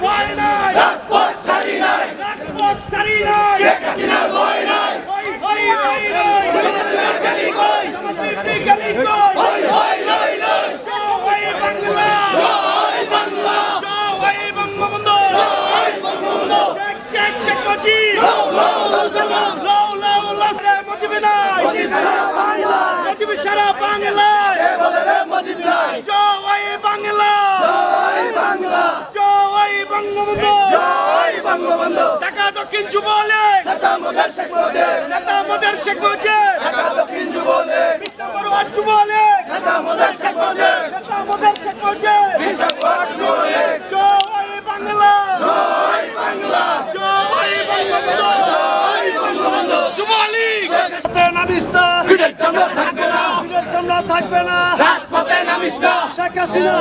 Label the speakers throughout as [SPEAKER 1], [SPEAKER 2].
[SPEAKER 1] ভয় নাই রাজপথ ছাড়ি নাই শেখ হাসিনার ভয় নাই হই হই হই গলি কই গলি কই হই হই হই হই জয় বাংলা জয় বাংলা জয় বঙ্গবন্ধু জয় বঙ্গবন্ধু শেখ শেখ শেখ মুজিব লাউ লাউ সালাম লাউ লাউ লাউ মুজিব নাই মুজিব সারা বাংলা মুজিব সারা বাংলা এ বলে রে মুজিব নাই জয় বাংলা জয় বাংলা জয় বঙ্গবন্ধু জয় বঙ্গবন্ধু ঢাকা দক্ষিণ যুবলীগ নেতা মোদের শেখ মুজিব। নেতা মোদের শেখ মুজিব। ঢাকা দক্ষিণ যুবলীগ। মিস্টার বড়ুয়ার যুবলীগ। নেতা মোদের শেখ মুজিব। নেতা মোদের শেখ মুজিব। মিস্টার বড়ুয়ার যুবলীগ। জয় বাংলা। জয় বাংলা। জয় বঙ্গবন্ধু জয় বঙ্গবন্ধু যুবলীগ।
[SPEAKER 2] রাজপথে নামিস না
[SPEAKER 1] চামড়া থাকবে না।
[SPEAKER 2] বিলের চামড়া থাকবে না।
[SPEAKER 1] রাজপথে নামিস
[SPEAKER 2] শেখ হাসিনা।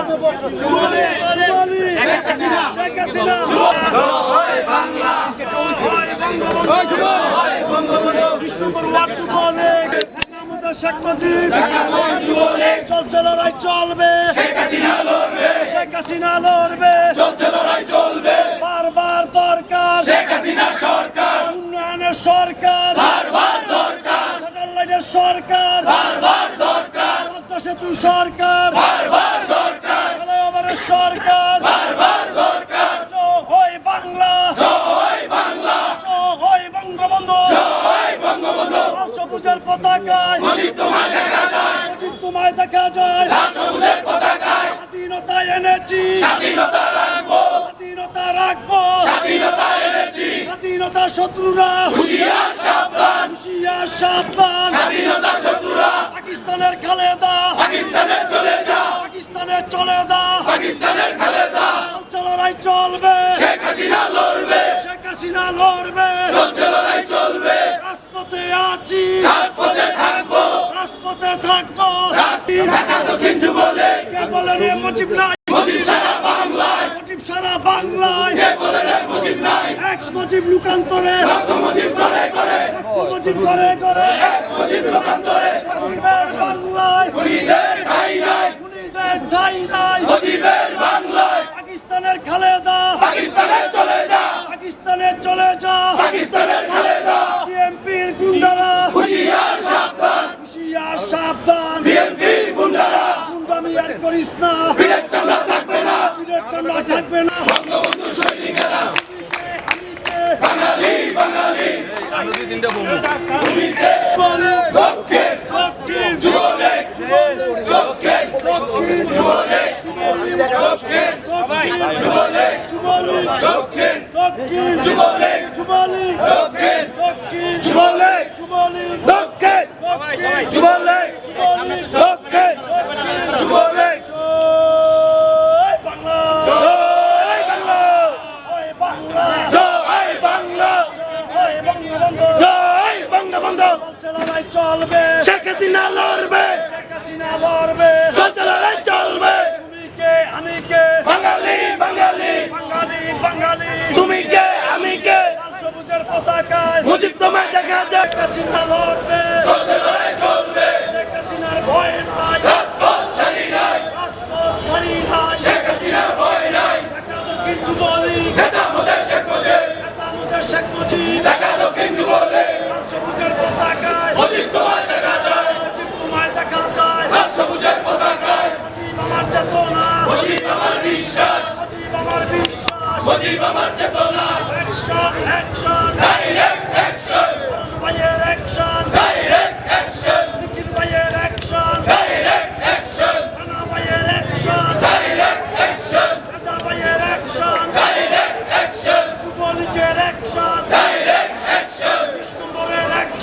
[SPEAKER 1] যুবলীগ।
[SPEAKER 2] যুবলী
[SPEAKER 1] শেখ হাসিনা।
[SPEAKER 2] শেখ হাসিনা
[SPEAKER 1] জয় বাংলা
[SPEAKER 2] জয় যুবলীগ শেখ মুজিব
[SPEAKER 1] যুবলীগ
[SPEAKER 2] চলছে লড়াই চলবে
[SPEAKER 1] শেখ হাসিনা লড়বে
[SPEAKER 2] শেখ হাসিনা লড়বে
[SPEAKER 1] চলছে লড়াই চলবে
[SPEAKER 2] বারবার দরকার।
[SPEAKER 1] শেখ হাসিনা সরকার
[SPEAKER 2] উন্নয়নের সরকার
[SPEAKER 1] বারবার দরকার
[SPEAKER 2] স্যাটেলাইটের সরকার।
[SPEAKER 1] বারবার দরকার।
[SPEAKER 2] পদ্মা সেতু সরকার
[SPEAKER 1] বারবার দরকার
[SPEAKER 2] ফ্লাইওভারের সরকার
[SPEAKER 1] বারবার দরকার
[SPEAKER 2] জয় বাংলা
[SPEAKER 1] জয় বাংলা
[SPEAKER 2] জয় বঙ্গবন্ধু
[SPEAKER 1] জয় বঙ্গবন্ধু
[SPEAKER 2] লাল সবুজের
[SPEAKER 1] তোমায় দেখা যায়।
[SPEAKER 2] মুজিব তোমায় দেখা যায়
[SPEAKER 1] লাল
[SPEAKER 2] শত্রুরা।
[SPEAKER 1] হুশিয়ার সাবধান।
[SPEAKER 2] পাকিস্তানের খালেদা।
[SPEAKER 1] যা
[SPEAKER 2] পাকিস্তানের চলে চলছে চলবে।
[SPEAKER 1] শেখ হাসিনা লড়বে
[SPEAKER 2] শেখ হাসিনা লড়বে
[SPEAKER 1] চলছে লড়াই চলবে
[SPEAKER 2] রাজপথে আছি
[SPEAKER 1] রাজপথে থাকব
[SPEAKER 2] রাজপথে থাকব
[SPEAKER 1] ঢাকা দক্ষিণ যুবলীগ
[SPEAKER 2] কে বলে রে মুজিব নাই।
[SPEAKER 1] মুজিব সারা বাংলায়।
[SPEAKER 2] মুজিব সারা বাংলায়।
[SPEAKER 1] কে বলে রে মুজিব নাই?
[SPEAKER 2] এক মুজিব লুকান্তরে।
[SPEAKER 1] রক্ত মুজিব করে করে।
[SPEAKER 2] এক মুজিব করে করে।
[SPEAKER 1] মুজিব লোকান্তরে।
[SPEAKER 2] মুজিবের বাংলায়।
[SPEAKER 1] খুনিদের ঠাই নাই।
[SPEAKER 2] খুনিদের ঠাই নাই।
[SPEAKER 1] মুজিবের বাংলায়।
[SPEAKER 2] পাকিস্তানের খালেদা
[SPEAKER 1] পাকিস্তানে চলে যা।
[SPEAKER 2] পাকিস্তানে চলে যা।
[SPEAKER 1] পাকিস্তানের খালেদা
[SPEAKER 2] বিএনপির গুন্ডারা।
[SPEAKER 1] হুশিয়ার সাবধান।
[SPEAKER 2] হুশিয়ার সাবধান। আর করিস না।
[SPEAKER 1] বিলের চামড়া থাকবে না।
[SPEAKER 2] বিলের চামড়া থাকবে না।
[SPEAKER 1] বঙ্গবন্ধু সৈনিকেরা।
[SPEAKER 2] আমিতে
[SPEAKER 1] বাঙালি।
[SPEAKER 2] বলে এলাকায়
[SPEAKER 1] মুজিব তোমায়
[SPEAKER 2] দেখা
[SPEAKER 1] যায়। কাসিনা লড়বে।
[SPEAKER 2] চলছে
[SPEAKER 1] লড়াই
[SPEAKER 2] চলবে।
[SPEAKER 1] শেখ
[SPEAKER 2] হাসিনার
[SPEAKER 1] ভয়
[SPEAKER 2] নাই।
[SPEAKER 1] রাজপথ
[SPEAKER 2] ছাড়ি
[SPEAKER 1] নাই।
[SPEAKER 2] রাজপথ
[SPEAKER 1] ছাড়ি
[SPEAKER 2] নাই।
[SPEAKER 1] শেখ
[SPEAKER 2] হাসিনার
[SPEAKER 1] ভয়
[SPEAKER 2] নাই। ঢাকা
[SPEAKER 1] দক্ষিণ যুবলীগ
[SPEAKER 2] নেতা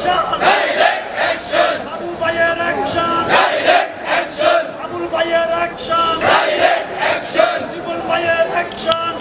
[SPEAKER 2] অ্যাকশন
[SPEAKER 1] ডাইরেক্ট অ্যাকশন
[SPEAKER 2] আবু ভাইয়ের
[SPEAKER 1] অ্যাকশন ডাইরেক্ট
[SPEAKER 2] অ্যাকশন আবুল ভাইয়ের
[SPEAKER 1] অ্যাকশন ডাইরেক্ট অ্যাকশন
[SPEAKER 2] বিপুল ভাইয়ের অ্যাকশন